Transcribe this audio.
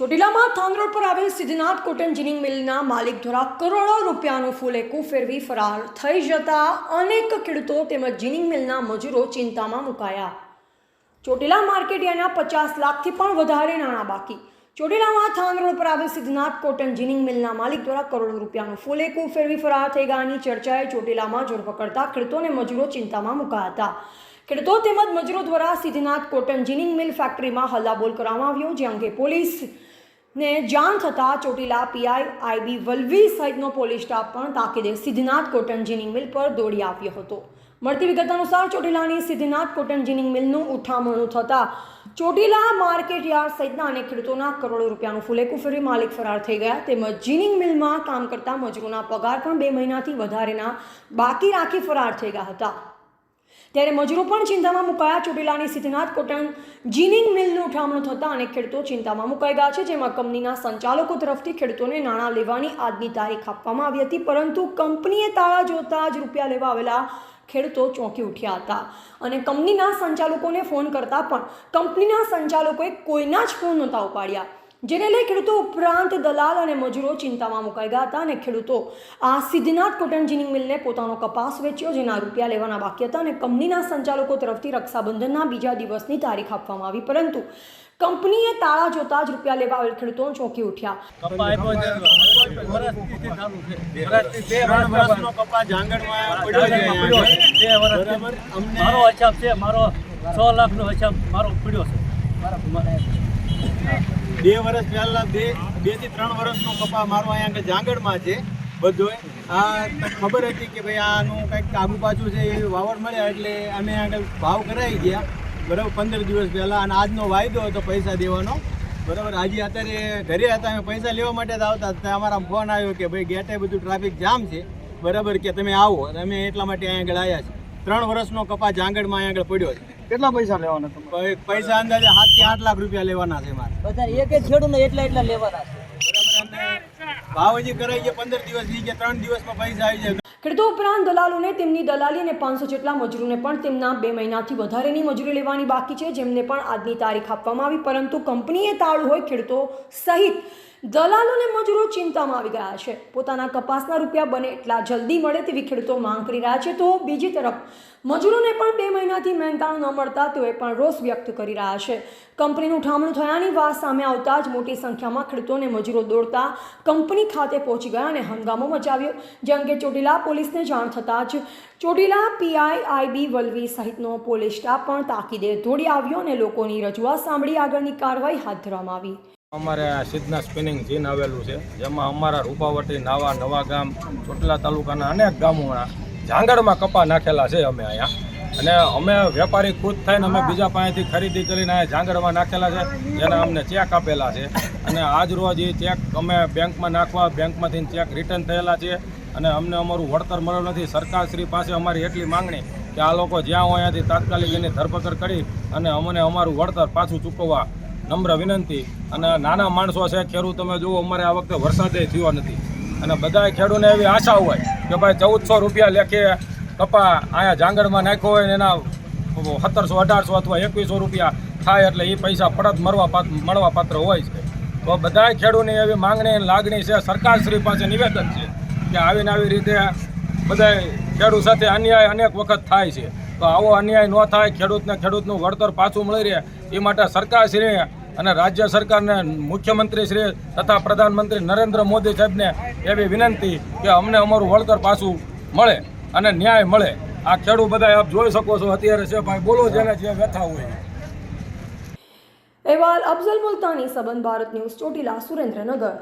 ચોટીલામાં થાંગ road પર આવેલ Siddhnath cotton ginning મિલના માલિક દ્વારા કરોડો રૂપિયાનું ફૂલેકું ફેરવી ફરાર થઈ જતા અનેક ખેડૂતો તેમજ જીનિંગ મિલના મજૂરો ચિંતામાં મુકાયા. ચોટીલા માર્કેટ યાર્ડના પચાસ લાખથી પણ વધારે નાણાં બાકી. ચોટીલામાં થાન રોડ પર આવેલ સિદ્ધનાથ કોટન જીનિંગ મિલના માલિક દ્વારા કરોડો રૂપિયાનું ફૂલેકું ફેરવી ફરાર થઈ ગયાની ચર્ચાએ ચોટીલામાં જોર પકડતા ખેડૂતો અને મજૂરો ચિંતામાં મુકાયા હતા. ખેડૂતો તેમજ મજૂરો દ્વારા સિદ્ધનાથ કોટન જીનિંગ મિલ ફેક્ટરીમાં હલ્લાબોલ કરવામાં આવ્યો, જે અંગે પોલીસ ને જાણ થતાં ચોટીલા પીઆઈ આઈબી વલ્વી સહિતનો પોલીસ સ્ટાફ પણ તાકીદે સિદ્ધનાથ કોટન જીનિંગ મિલ પર દોડી આવ્યો હતો. મળતી વિગત અનુસાર ચોટીલાની સિદ્ધનાથ કોટન જીનિંગ મિલનું ઉઠામણું થતાં ચોટીલા માર્કેટ યાર્ડ સહિતના અનેક ખેડૂતોના કરોડો રૂપિયાનું ફૂલેકું ફેરવી માલિક ફરાર થઈ ગયા. તેમજ જીનિંગ મિલમાં કામ કરતા મજૂરોના પગાર પણ બે મહિનાથી વધારેના બાકી રાખી ફરાર થઈ ગયા હતા. ત્યારે મજૂરો પણ ચિંતામાં મુકાયા. ચોટીલાની સિદ્ધનાથ કોટણ જીનિંગ મિલનું ઉઠામણું થતાં અનેક ખેડૂતો ચિંતામાં મુકાઈ ગયા છે. જેમાં કંપનીના સંચાલકો તરફથી ખેડૂતોને નાણાં લેવાની આજની તારીખ આપવામાં આવી હતી. પરંતુ કંપનીએ તાળા જોતા જ રૂપિયા લેવા આવેલા ખેડૂતો ચોંકી ઉઠ્યા હતા. અને કંપનીના સંચાલકોને ફોન કરતાં પણ કંપનીના સંચાલકોએ કોઈના જ ફોન નહોતા ઉપાડ્યા. જેને લઈ ખેડૂતો ઉપરાંત દલાલ અને મજૂરો ચિંતામાં મુકાઈ ગયા હતા અને ખેડૂતો આ સિદ્ધનાથ કોટન જીનિંગ મિલને પોતાનો કપાસ વેચ્યો જેના રૂપિયા લેવાના બાકી હતા અને કંપનીના સંચાલકો તરફથી રક્ષાબંધનના બીજા દિવસની તારીખ આપવામાં આવી. પરંતુ કંપનીએ તાળા જોતા જ રૂપિયા લેવા આવેલ ખેડૂતો ચોંકી ઉઠ્યા. મારો છે લાખનો મારો છે. બે વર્ષ પહેલા બે બેથી ત્રણ વર્ષનો કપા મારો અહીંયા આગળ જાંગડમાં છે, બધોય. આ ખબર હતી કે ભાઈ આનું કંઈક આગુ પાછું છે, એ વાવડ મળ્યા એટલે અમે આગળ ભાવ કરાવી ગયા, બરાબર પંદર દિવસ પહેલાં. અને આજનો વાયદો હતો પૈસા દેવાનો. બરાબર, આજે અત્યારે ઘરે હતા, અમે પૈસા લેવા માટે જ આવતા હતા. અમારા ફોન આવ્યો કે ભાઈ ગેટે બધું ટ્રાફિક જામ છે. બરાબર કે તમે આવો. અમે એટલા માટે અહીંયા આગળ આવ્યા છીએ. ત્રણ વર્ષનો કપા જાંગડમાં અહીંયા આગળ પડ્યો છે. કેટલા પૈસા લેવાના તમારે? પૈસા અંદાજે સાતથી આઠ લાખ રૂપિયા લેવાના છે મારે. બધા એક એક ખેડૂતને એટલા એટલા લેવાના છે. ભાવ હજી કરાઈ ગયા પંદર દિવસ થઈ ગયા ત્રણ દિવસમાં પૈસા આવી જાય. ખેડૂતો ઉપરાંત દલાલોને તેમની દલાલી અને પાંચસો જેટલા મજૂરોને પણ તેમના બે મહિનાથી વધારેની મજૂરી લેવાની બાકી છે જેમને પણ આજની તારીખ આપવામાં આવી પરંતુ કંપનીએ તાળું હોય ખેડૂતો સહિત દલાલો અને મજૂરો ચિંતામાં આવી ગયા છે. પોતાના કપાસના રૂપિયા બને એટલા જલ્દી મળે તેવી ખેડૂતો માંગ કરી રહ્યા છે. તો બીજી તરફ, મજૂરોને પણ બે મહિનાથી મહેનતાણું ન મળતા તેઓએ પણ રોષ વ્યક્ત કરી રહ્યા છે. કંપનીનું ઉઠામણું થયાની વાત સામે આવતા જ મોટી સંખ્યામાં ખેડૂતોને મજૂરો દોડતા કંપની ખાતે પહોંચી ગયા અને હંગામો મચાવ્યો. જે અંગે ચોટીલા પોલીસને જાણ થતાં જ ચોટીલા પીઆઈ આઈબી વલવી સહિતનો પોલીસ સ્ટાફ પણ તાકીદે દોડી આવ્યો અને લોકોની રજૂઆત સાંભળી આગળની કાર્યવાહી હાથ ધરવામાં આવી. અમારે આ સિદ્ધના સ્પિનિંગ જીન આવેલું છે. જેમાં અમારા રૂપાવટી, નાવા, નવા ગામ, ચોટલા તાલુકાના અનેક ગામોના જાંગડમાં કપા નાખેલા છે અમે અહીંયા. અને અમે વેપારી ખુદ થઈને અમે બીજા પાસેથી ખરીદી કરીને અહીંયા જાંગડમાં નાખેલા છે, જેના અમને ચેક આપેલા છે. અને આજ રોજ એ ચેક અમે બેંકમાં નાખવા, બેંકમાંથી ચેક રિટર્ન થયેલા છે. અને અમને અમારું વળતર મળ્યું નથી. સરકારશ્રી પાસે અમારી એટલી માંગણી કે આ લોકો જ્યાં હોય ત્યાંથી તાત્કાલિક એની ધરપકડ કરી અને અમને અમારું વળતર પાછું ચૂકવવા નમ્ર વિનંતી. અને નાના માણસો છે, ખેડૂત, તમે જુઓ, અમારે આ વખતે વરસાદે થયો નથી. અને બધા ખેડૂતને એવી આશા હોય કે ભાઈ ચૌદસો રૂપિયા લેખે કપા અહીંયા જાંગડમાં નાખ્યો હોય ને એના સત્તરસો, અઢારસો અથવા એકવીસો રૂપિયા થાય એટલે એ પૈસા પડત મરવા મળવા પાત્ર હોય છે. તો બધા ખેડૂતની એવી માંગણી લાગણી છે, સરકારશ્રી પાસે નિવેદન છે કે આવીને આવી રીતે બધા ખેડૂત સાથે અન્યાય અનેક વખત થાય છે. તો આવો અન્યાય ન થાય, ખેડૂતને ખેડૂતનું વળતર પાછું મળી રહે. એ માટે સરકારશ્રી અને રાજ્ય સરકારને મુખ્યમંત્રી શ્રી તથા પ્રધાનમંત્રી નરેન્દ્ર મોદી સાહેબને એવી વિનંતી કે અમને અમારું વળતર પાછું મળે અને ન્યાય મળે. આ ખેડૂત બધા આપ જોઈ શકો છો. અત્યારે છે ભાઈ, બોલો જેને જે વ્યથા હોય. અહેવાલ અફઝલ મુલતાની સંબંધ ભારત ન્યૂઝ ચોટીલા સુરેન્દ્રનગર.